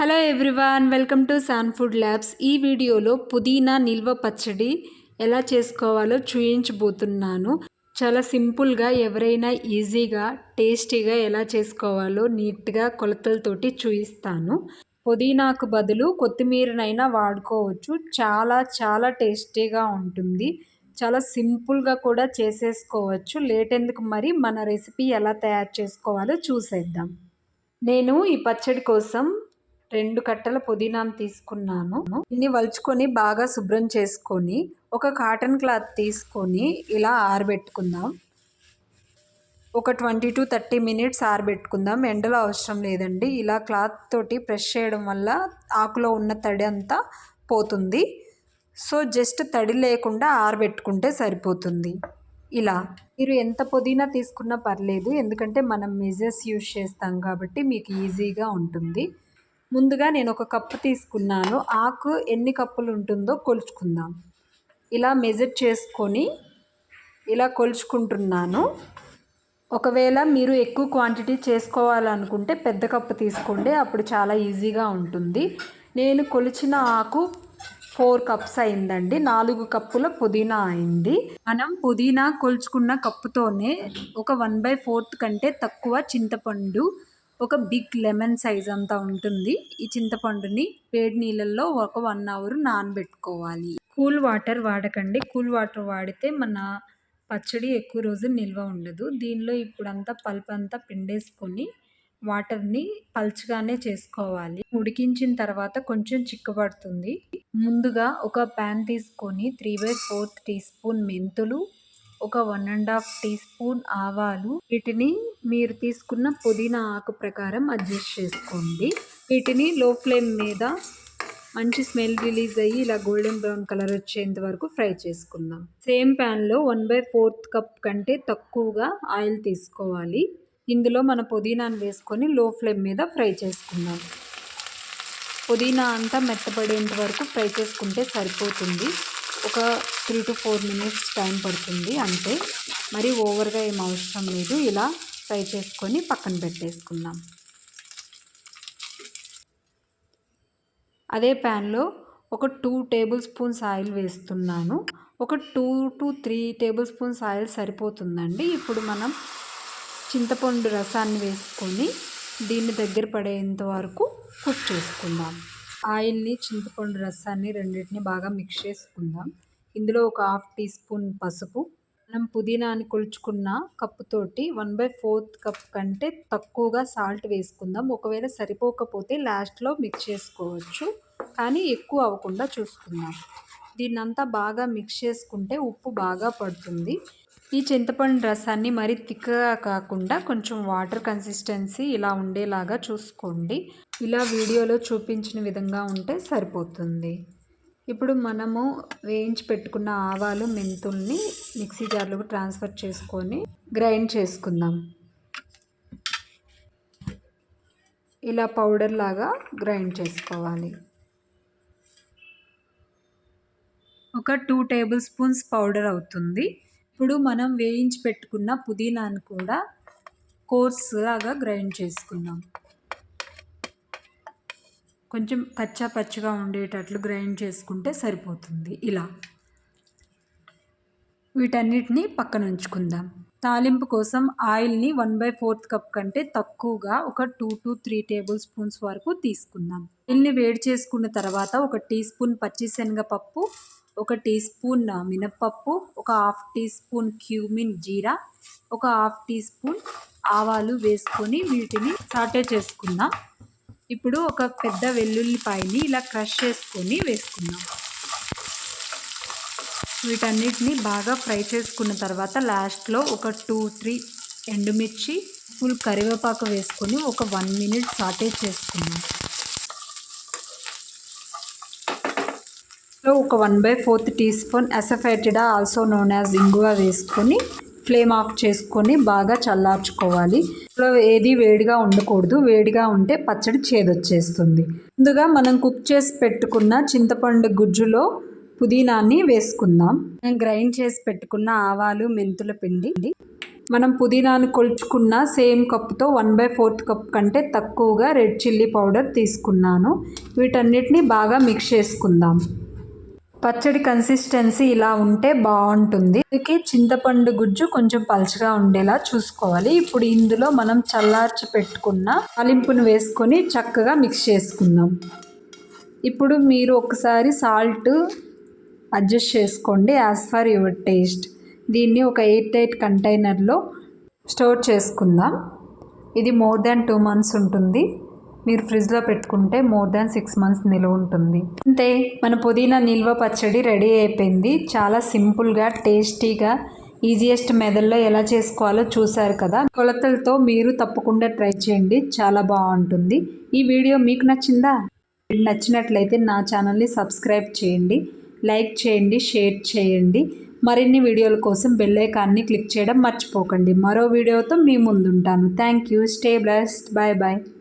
Hello everyone welcome to San Food Labs ఈ వీడియోలో పుదీనా నిల్వ పచ్చడి ఎలా చేసుకోవాలో చూయించబోతున్నాను. చాలా సింపుల్గా ఎవరైనా ఈజీగా టేస్టీగా ఎలా చేసుకోవాలో నీట్గా కొలతలతోటి చూయిస్తాను. పుదీనాకు బదులు కొత్తిమీరనైనా వాడుకోవచ్చు. చాలా చాలా టేస్టీగా ఉంటుంది. చాలా సింపుల్గా కూడా చేసేసుకోవచ్చు. లేట్ ఎందుకు మరి? మన రెసిపీ ఎలా తయారు చేసుకోవాలో చూసేద్దాం. నేను ఈ పచ్చడి కోసం రెండు కట్టల పుదీనాను తీసుకున్నాను. ఇన్ని వలుచుకొని బాగా శుభ్రం చేసుకొని ఒక కాటన్ క్లాత్ తీసుకొని ఇలా ఆరబెట్టుకుందాం. ఒక ట్వంటీ టు థర్టీ మినిట్స్ ఆరబెట్టుకుందాం. ఎండలో అవసరం లేదండి. ఇలా క్లాత్ తోటి ప్రెష్ చేయడం వల్ల ఆకులో ఉన్న తడి అంతా పోతుంది. సో జస్ట్ తడి లేకుండా ఆరబెట్టుకుంటే సరిపోతుంది. ఇలా. మీరు ఎంత పుదీనా తీసుకున్నా పర్లేదు. ఎందుకంటే మనం మెజర్స్ యూజ్ చేస్తాం కాబట్టి మీకు ఈజీగా ఉంటుంది. ముందుగా నేను ఒక కప్పు తీసుకున్నాను. ఆకు ఎన్ని కప్పులు ఉంటుందో కొలుచుకుందాం. ఇలా మెజర్ చేసుకొని ఇలా కొలుచుకుంటున్నాను. ఒకవేళ మీరు ఎక్కువ క్వాంటిటీ చేసుకోవాలనుకుంటే పెద్ద కప్పు తీసుకోండి. అప్పుడు చాలా ఈజీగా ఉంటుంది. నేను కొలిచిన ఆకు ఫోర్ కప్స్ అయిందండి. నాలుగు కప్పుల పుదీనా అయింది. మనం పుదీనా కొలుచుకున్న కప్పుతోనే ఒక వన్ బై ఫోర్త్ కంటే తక్కువ చింతపండు ఒక బిగ్ లెమన్ సైజ్ అంతా ఉంటుంది. ఈ చింతపండుని వేడి నీళ్ళల్లో ఒక వన్ అవర్ నానబెట్టుకోవాలి. కూల్ వాటర్ వాడకండి. కూల్ వాటర్ వాడితే మన పచ్చడి ఎక్కువ రోజులు నిల్వ ఉండదు. దీనిలో ఇప్పుడంతా పల్ప్ అంతా పిండేసుకొని వాటర్ని పల్చగానే చేసుకోవాలి. ఉడికించిన తర్వాత కొంచెం చిక్కబడుతుంది. ముందుగా ఒక ప్యాన్ తీసుకొని three by fourth teaspoon మెంతులు ఒక one and half teaspoon ఆవాలు. వీటిని మీరు తీసుకున్న పుదీనా ఆకు ప్రకారం అడ్జస్ట్ చేసుకోండి. వీటిని లో ఫ్లేమ్ మీద మంచి స్మెల్ రిలీజ్ అయ్యి ఇలా గోల్డెన్ బ్రౌన్ కలర్ వచ్చేంత వరకు ఫ్రై చేసుకుందాం. సేమ్ ప్యాన్లో వన్ బై ఫోర్త్ కప్ కంటే తక్కువగా ఆయిల్ తీసుకోవాలి. ఇందులో మన పుదీనాను వేసుకొని లో ఫ్లేమ్ మీద ఫ్రై చేసుకుందాం. పుదీనా అంతా మెత్తపడేంత వరకు ఫ్రై చేసుకుంటే సరిపోతుంది. ఒక three to four minutes time పడుతుంది అంతే. మరి ఓవర్గా ఏం అవసరం లేదు. ఇలా ఫ్రై చేసుకొని పక్కన పెట్టేసుకుందాం. అదే ప్యాన్లో ఒక టూ టేబుల్ స్పూన్స్ ఆయిల్ వేస్తున్నాను. ఒక two to three tablespoons oil సరిపోతుందండి. ఇప్పుడు మనం చింతపండు రసాన్ని వేసుకొని దీన్ని దగ్గర పడేంత వరకు కుక్ చేసుకుందాం. ఆయిల్ని చింతపండు రసాన్ని రెండింటిని బాగా మిక్స్ చేసుకుందాం. ఇందులో ఒక హాఫ్ టీ స్పూన్ పసుపు. మనం పుదీనాని కొలుచుకున్న కప్పుతోటి వన్ బై ఫోర్త్ కప్ కంటే తక్కువగా సాల్ట్ వేసుకుందాం. ఒకవేళ సరిపోకపోతే లాస్ట్లో మిక్స్ చేసుకోవచ్చు. కానీ ఎక్కువ అవ్వకుండా చూసుకుందాం. దీన్నంతా బాగా మిక్స్ చేసుకుంటే ఉప్పు బాగా పడుతుంది. ఈ చింతపండు రసాన్ని మరి తిక్కగా కాకుండా కొంచెం వాటర్ కన్సిస్టెన్సీ ఇలా ఉండేలాగా చూసుకోండి. ఇలా వీడియోలో చూపించిన విధంగా ఉంటే సరిపోతుంది. ఇప్పుడు మనము వేయించి పెట్టుకున్న ఆవాలు మెంతుల్ని మిక్సీ జార్లోకి ట్రాన్స్ఫర్ చేసుకొని గ్రైండ్ చేసుకుందాం. ఇలా పౌడర్ లాగా గ్రైండ్ చేసుకోవాలి. ఒక టూ టేబుల్ స్పూన్స్ పౌడర్ అవుతుంది. ఇప్పుడు మనం వేయించి పెట్టుకున్న పుదీనాను కూడా కోర్స్ లాగా గ్రైండ్ చేసుకుందాం. కొంచెం కచ్చా పచ్చిగా ఉండేటట్లు గ్రైండ్ చేసుకుంటే సరిపోతుంది. ఇలా వీటన్నిటిని పక్కన ఉంచుకుందాం. తాలింపు కోసం ఆయిల్ని వన్ బై ఫోర్త్ కప్ కంటే తక్కువగా ఒక two to three tablespoons వరకు తీసుకుందాం. ఆయిల్ని వేడి చేసుకున్న తర్వాత ఒక టీ స్పూన్ పచ్చిశనగపప్పు ఒక టీ స్పూన్ మినప్పప్పు ఒక హాఫ్ టీ స్పూన్ క్యూమిన్ జీరా ఒక హాఫ్ టీ స్పూన్ ఆవాలు వేసుకొని వీటిని సాటే చేసుకుందాం. ఇప్పుడు ఒక పెద్ద వెల్లుల్లిపాయని ఇలా క్రష్ చేసుకొని వేసుకుందాం. వీటన్నిటిని బాగా ఫ్రై చేసుకున్న తర్వాత లాస్ట్లో ఒక టూ త్రీ ఎండుమిర్చి ఫుల్ కరివేపాకు వేసుకొని ఒక వన్ మినిట్ సాటే చేసుకుందాం. లో ఒక one by fourth teaspoon asafoetida also known as ఇంగువ వేసుకొని ఫ్లేమ్ ఆఫ్ చేసుకొని బాగా చల్లార్చుకోవాలి. ఏది వేడిగా ఉండకూడదు. వేడిగా ఉంటే పచ్చడి చేదొచ్చేస్తుంది. ముందుగా మనం కుక్ చేసి పెట్టుకున్న చింతపండు గుజ్జులో పుదీనాన్ని వేసుకుందాం. నేను గ్రైండ్ చేసి పెట్టుకున్న ఆవాలు మెంతుల పిండి. మనం పుదీనాను కొలుచుకున్న సేమ్ కప్తో వన్ బై ఫోర్త్ కప్ కంటే తక్కువగా రెడ్ చిల్లీ పౌడర్ తీసుకున్నాను. వీటన్నిటిని బాగా మిక్స్ చేసుకుందాం. పచ్చడి కన్సిస్టెన్సీ ఇలా ఉంటే బాగుంటుంది. అందుకే చింతపండు గుజ్జు కొంచెం పలుచగా ఉండేలా చూసుకోవాలి. ఇప్పుడు ఇందులో మనం చల్లార్చి పెట్టుకున్న తాలింపును వేసుకొని చక్కగా మిక్స్ చేసుకుందాం. ఇప్పుడు మీరు ఒకసారి సాల్ట్ అడ్జస్ట్ చేసుకోండి యాజ్ ఫర్ యువర్ టేస్ట్ దీన్ని ఒక ఎయిట్ ఎయిట్ కంటైనర్లో స్టోర్ చేసుకుందాం. ఇది మోర్ దాన్ టూ మంత్స్ ఉంటుంది. మీరు ఫ్రిడ్జ్లో పెట్టుకుంటే మోర్ దాన్ సిక్స్ మంత్స్ నిలువ ఉంటుంది. అంతే మన పుదీనా నిల్వ పచ్చడి రెడీ అయిపోయింది. చాలా సింపుల్గా టేస్టీగా ఈజియెస్ట్ మెథడ్లో ఎలా చేసుకోవాలో చూసారు కదా. కొలతలతో మీరు తప్పకుండా ట్రై చేయండి. చాలా బాగుంటుంది. ఈ వీడియో మీకు నచ్చిందా? నచ్చినట్లయితే నా ఛానల్ని సబ్స్క్రైబ్ చేయండి. లైక్ చేయండి షేర్ చేయండి. మరిన్ని వీడియోల కోసం బెల్ ఐకాన్ని క్లిక్ చేయడం మర్చిపోకండి. మరో వీడియోతో మీ ముందుంటాను. Thank you. Stay blessed. Bye bye